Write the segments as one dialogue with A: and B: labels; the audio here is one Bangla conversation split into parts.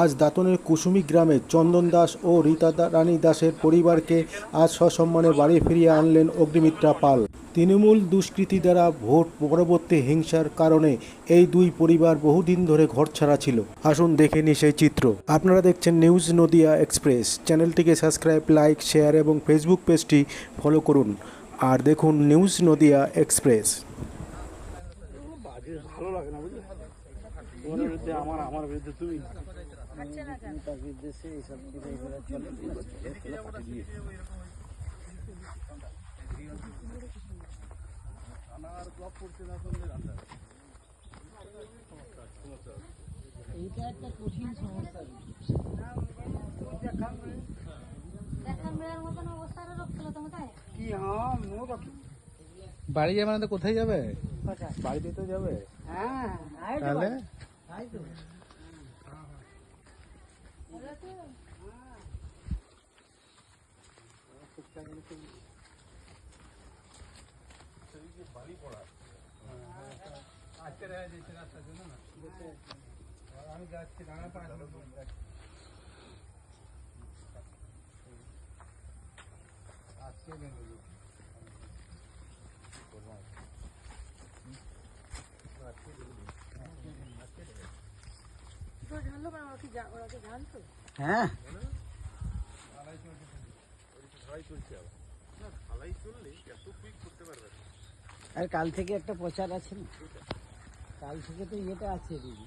A: আজ দাঁতনের কুসুমি গ্রামে চন্দন দাস ও রীতা রানী দাসের পরিবারকে আজ সসম্মানে বাড়ি ফিরিয়ে আনলেন অগ্নিমিত্রা পাল। তৃণমূল দুষ্কৃতী দ্বারা ভোট পরবর্তী হিংসার কারণে এই দুই পরিবার বহুদিন ধরে ঘর ছাড়া ছিল। আসুন দেখে নি সেই চিত্র। আপনারা দেখছেন নিউজ নদিয়া এক্সপ্রেস। চ্যানেলটিকে সাবস্ক্রাইব, লাইক, শেয়ার এবং ফেসবুক পেজটি ফলো করুন। আর দেখুন নিউজ নদিয়া এক্সপ্রেস।
B: ভালো লাগে না আমার আমার তুমি
C: তার বিদেশে এইসব করে এগুলো চলে। এইটা একটা কঠিন সমস্যা।
D: দেখার মেয়ের মতন অবস্থাটা রাখছিল তোমাদের
B: কি হ্যাঁ মোট
E: বাড়ি যাবে না তো কোথায় যাবে
C: কোথায়?
E: বাড়িতে তো যাবে
C: হ্যাঁ আয় তো
E: তাহলে
C: বাড়ি। আয় তো হ্যাঁ। আর কাল থেকে একটা প্রচার আছে না? কাল থেকে তো ইয়েটা আছে দিদি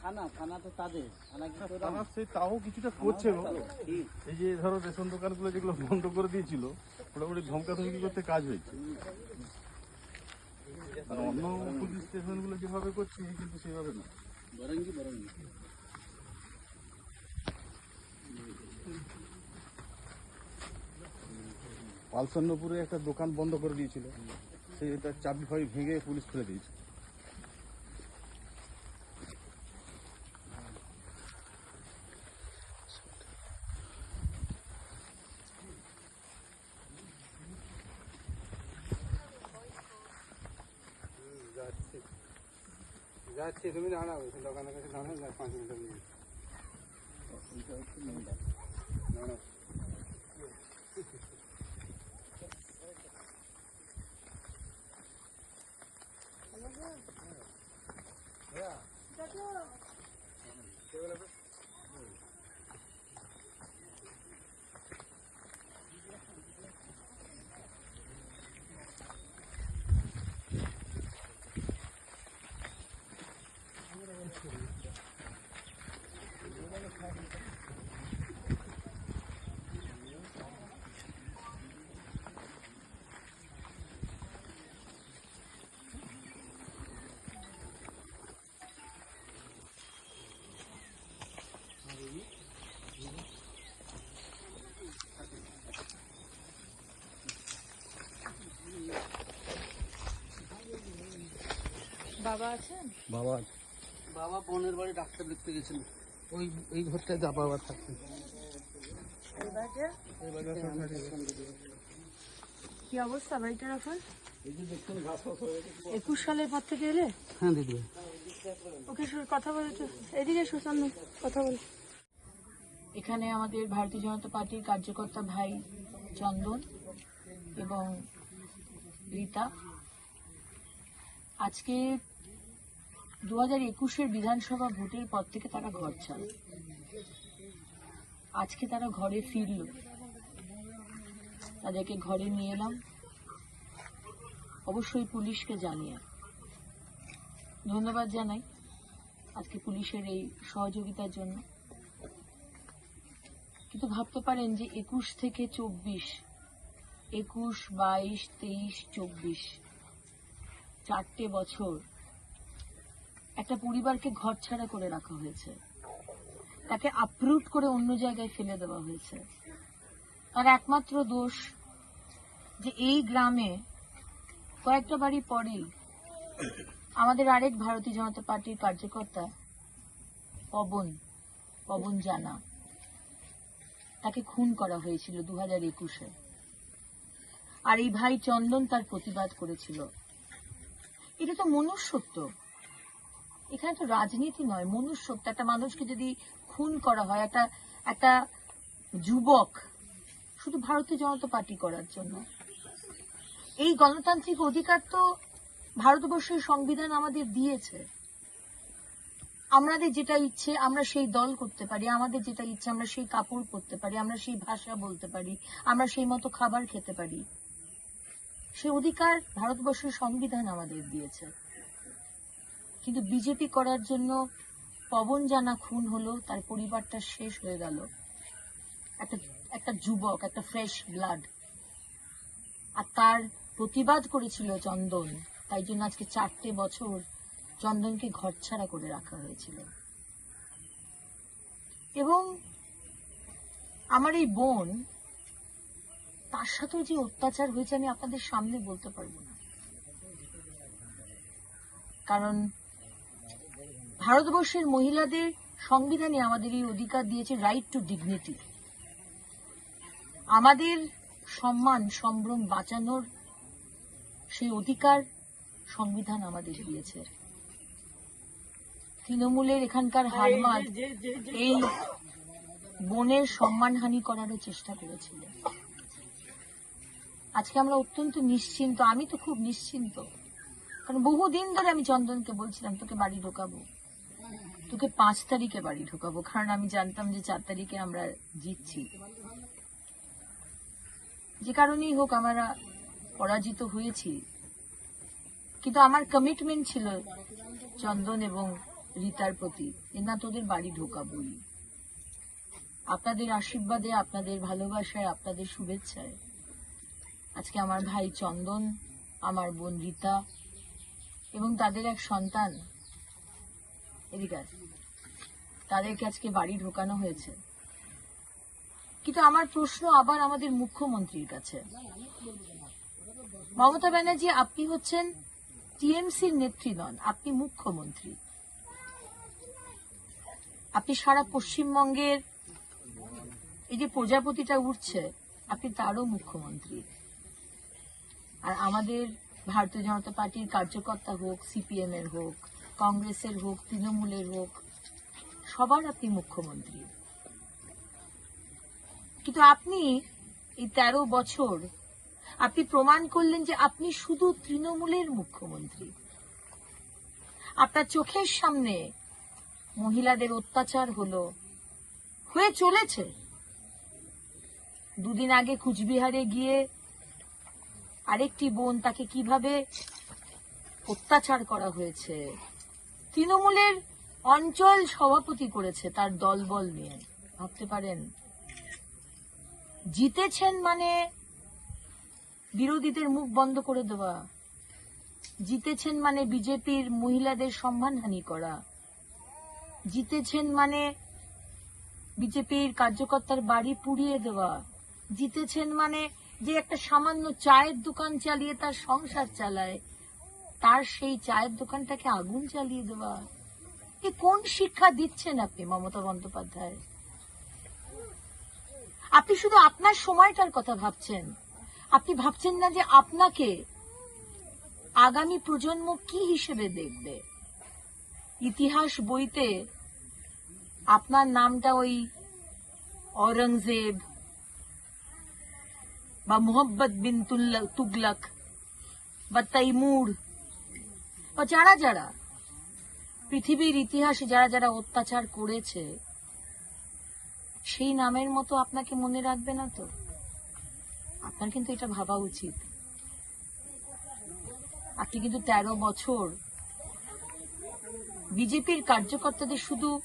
C: থানা থানা তো তাদের। থানা
B: সেই তাও কিছুটা করছে। এই যে ধরো রেশন দোকানগুলো যেগুলো বন্ধ করে দিয়েছিল মোটামুটি ধমকা ধমকি করতে কাজ হয়েছে। আর অন্য পুলিশ স্টেশনগুলো যেভাবে করছে কিন্তু সেভাবে না।
C: বরঙ্গি বরঙ্গি।
B: পালসন্নপুরে একটা দোকান বন্ধ করে দিয়েছিল। সেটা চাবি ফাবি ভেঙে পুলিশ ফেলে দিয়েছে। যাচ্ছি তুমি দাঁড়াও দোকানের কাছে দাঁড়াও যা পাঁচ মিনিটের মধ্যে দাঁড়াও
D: বাবা আছেন?
E: বাবা।
C: বাবা বোনের বাড়ি ডাক্তার দেখতে গেছিল ওই ওই ঘরটায় যা বাবা থাকতো।
D: কি অবস্থা বাড়িটার এখন? একুশ সালের পর থেকে এলে?
C: হ্যাঁ দিদি।
D: ওকে কথা বলে তো। এদিকে সুসান্ন কথা বল। এখানে আমাদের ভারতীয় জনতা পার্টির কার্যকর্তা ভাই চন্দন এবং রীতা। আজকে দু হাজার একুশের বিধানসভা ভোটের পর থেকে তারা ঘর ছাড়ে। আজকে তারা ঘরে ফিরল। তাদেরকে ঘরে নিয়ে এলাম। অবশ্যই পুলিশকে জানিয়ে। ধন্যবাদ জানাই আজকে পুলিশের এই সহযোগিতার জন্য। কিন্তু ভাবতে পারেন যে একুশ থেকে চব্বিশ, একুশ, বাইশ, তেইশ, চব্বিশ, চারটে বছর একটা পরিবারকে ঘরছাড়া করে রাখা হয়েছে। তাকে আপরুট করে অন্য জায়গায় ফেলে দেওয়া হয়েছে। আর একমাত্র দোষ যে এই গ্রামে কয়েকটা বাড়ি পরেই আমাদের আরেক ভারতীয় জনতা পার্টির কার্যকর্তা পবন পবন জানা, তাকে খুন করা হয়েছিল দু হাজার একুশে। আর এই ভাই চন্দন তার প্রতিবাদ করেছিল। এটা তো মনুষ্যত্ব। এখানে তো রাজনীতি নয় মনুষ্যত্ব একটা মানুষকে যদি খুন করা হয়, একটা একটা যুবক, শুধু ভারতীয় জনতা পার্টি করার জন্য। এই গণতান্ত্রিক অধিকার তো ভারতবর্ষের সংবিধান আমাদের দিয়েছে। আমাদের যেটা ইচ্ছে, আমরা সেই দল করতে পারি, আমাদের যেটা ইচ্ছে, আমরা সেই কাপড় পরতে পারি, আমরা সেই ভাষা বলতে পারি, আমরা সেই মতো খাবার খেতে পারি। সে অধিকার ভারতবর্ষের সংবিধান আমাদের দিয়েছে। কিন্তু বিজেপি করার জন্য পবন জানা খুন হলো, তার পরিবারটা শেষ হয়ে গেল। একটা একটা যুবক, একটা ফ্রেশ ব্লাড আর তার প্রতিবাদ করেছিল চন্দন, তাই জন্য আজকে চারটে বছর চন্দনকে ঘরছাড়া করে রাখা হয়েছিল। এবং আমার এই বোন, তার সাথেও যে অত্যাচার হয়েছে আমি আপনাদের সামনে বলতে পারব না। কারণ ভারতবর্ষের মহিলাদের সংবিধানে আমাদের এই অধিকার দিয়েছে রাইট টু ডিগনিটি আমাদের সম্মান সম্ভ্রম বাঁচানোর সেই অধিকার সংবিধান আমাদের দিয়েছে। তৃণমূলের এখানকার হারমাদ এই বোনের সম্মানহানি করারও চেষ্টা করেছিল আজকে আমরা অত্যন্ত নিশ্চিন্ত আমি তো খুব নিশ্চিন্ত। কারণ বহুদিন ধরে আমি চন্দনকে বলছিলাম তোকে বাড়ি ঢোকাবো। তোকে পাঁচ তারিখে বাড়ি ঢোকাবো, কারণ আমি জানতাম যে চার তারিখে আমরা জিতছি। যে কারণেই হোক আমরা পরাজিত হয়েছি। কিন্তু আমার কমিটমেন্ট ছিল চন্দন এবং রীতার প্রতি না, তোদের বাড়ি ঢোকাবই। আপনাদের আশীর্বাদে, আপনাদের ভালোবাসায়, আপনাদের শুভেচ্ছায়। আজকে আমার ভাই চন্দন, আমার বোন রীতা এবং তাদের এক সন্তান এদিকে। তাদেরকে আজকে বাড়ি ঢোকানো হয়েছে। কিন্তু আমার প্রশ্ন আবার আমাদের মুখ্যমন্ত্রীর কাছে। মমতা ব্যানার্জি, আপনি হচ্ছেন টিএমসির নেত্রী নন, আপনি মুখ্যমন্ত্রী। আপনি সারা পশ্চিমবঙ্গের এই যে প্রজাপতিটা উঠছে, আপনি তারও মুখ্যমন্ত্রী। আর আমাদের ভারতীয় জনতা পার্টির কার্যকর্তা হোক সিপিএম এর হোক কংগ্রেসের হোক, তৃণমূলের হোক, সবার আপনি মুখ্যমন্ত্রী। কিন্তু আপনি এই তেরো বছর আপনি প্রমাণ করলেন যে আপনি শুধু তৃণমূলের মুখ্যমন্ত্রী। আপনার চোখের সামনে মহিলাদের অত্যাচার হলো, হয়ে চলেছে। দুদিন আগে কুচবিহারে গিয়ে আরেকটি বোন তাকে কীভাবে অত্যাচার করা হয়েছে তৃণমূলের অঞ্চল সভাপতি করেছে তার দলবল নিয়ে। ভাবতে পারেন? জিতেছেন মানে বিরোধীদের মুখ বন্ধ করে দেওয়া। জিতেছেন মানে বিজেপির মহিলাদের সম্মানহানি করা। জিতেছেন মানে বিজেপির কার্যকর্তার বাড়ি পুড়িয়ে দেওয়া। জিতেছেন মানে যে একটা সামান্য চায়ের দোকান চালিয়ে তার সংসার চালায়। তার সেই চায়ের দোকানটাকে আগুন চালিয়ে দেওয়া। এ কোন শিক্ষা দিচ্ছেন আপনি, মমতা বন্দ্যোপাধ্যায়? আপনি শুধু আপনার সময়টার কথা ভাবছেন। আপনি ভাবছেন না যে আপনাকে আগামী প্রজন্ম কি হিসেবে দেখবে? ইতিহাস বইতে আপনার নামটা ওই ঔরঙ্গজেব বা মোহাম্মদ বিন তুল্লা- তুগলক বা তৈমুর বা যারা যারা পৃথিবীর ইতিহাসে যারা যারা অত্যাচার করেছে, সেই নামের মতো আপনাকে মনে রাখবে না তো? আপনার কিন্তু এটা ভাবা উচিত। আপনি কিন্তু তেরো বছর বিজেপির কার্যকর্তাদের শুধু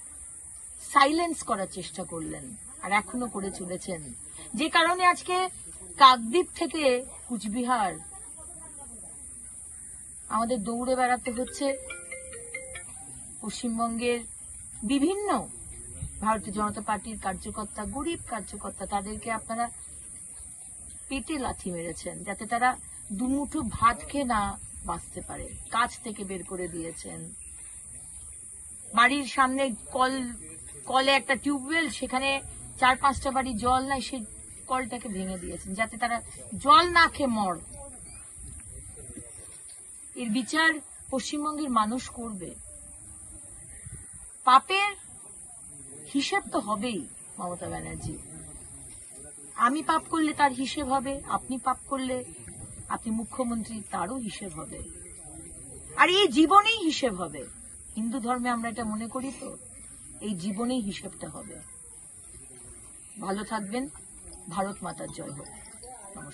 D: সাইলেন্স করার চেষ্টা করলেন আর এখনও করে চলেছেন। যে কারণে আজকে কাকদ্বীপ থেকে কুচবিহার আমাদের দৌড়ে বেড়াতে হচ্ছে পশ্চিমবঙ্গের বিভিন্ন ভারতীয় জনতা পার্টির কার্যকর্তা, গরিব কার্যকর্তা, তাদেরকে আপনারা পেটে লাথি মেরেছেন যাতে তারা দুমুঠো ভাত খেয়ে না বাঁচতে পারে। কাজ থেকে বের করে দিয়েছেন। বাড়ির সামনে কল, কলে একটা টিউবওয়েল, সেখানে চার পাঁচটা বাড়ি জল নাই, সেই কলটাকে ভেঙে দিয়েছেন যাতে তারা জল না খেয়ে মর। এর বিচার পশ্চিমবঙ্গের মানুষ করবে। পাপের হিসেব তো হবেই, মমতা ব্যানার্জি। আমি পাপ করলে তার হিসেব হবে, আপনি পাপ করলে আপনি মুখ্যমন্ত্রী, তারও হিসেব হবে। আর এই জীবনেই হিসেব হবে। হিন্দু ধর্মে আমরা এটা মনে করি তো, এই জীবনেই হিসেবটা হবে। ভালো থাকবেন, ভারত মাতার জয় হোক।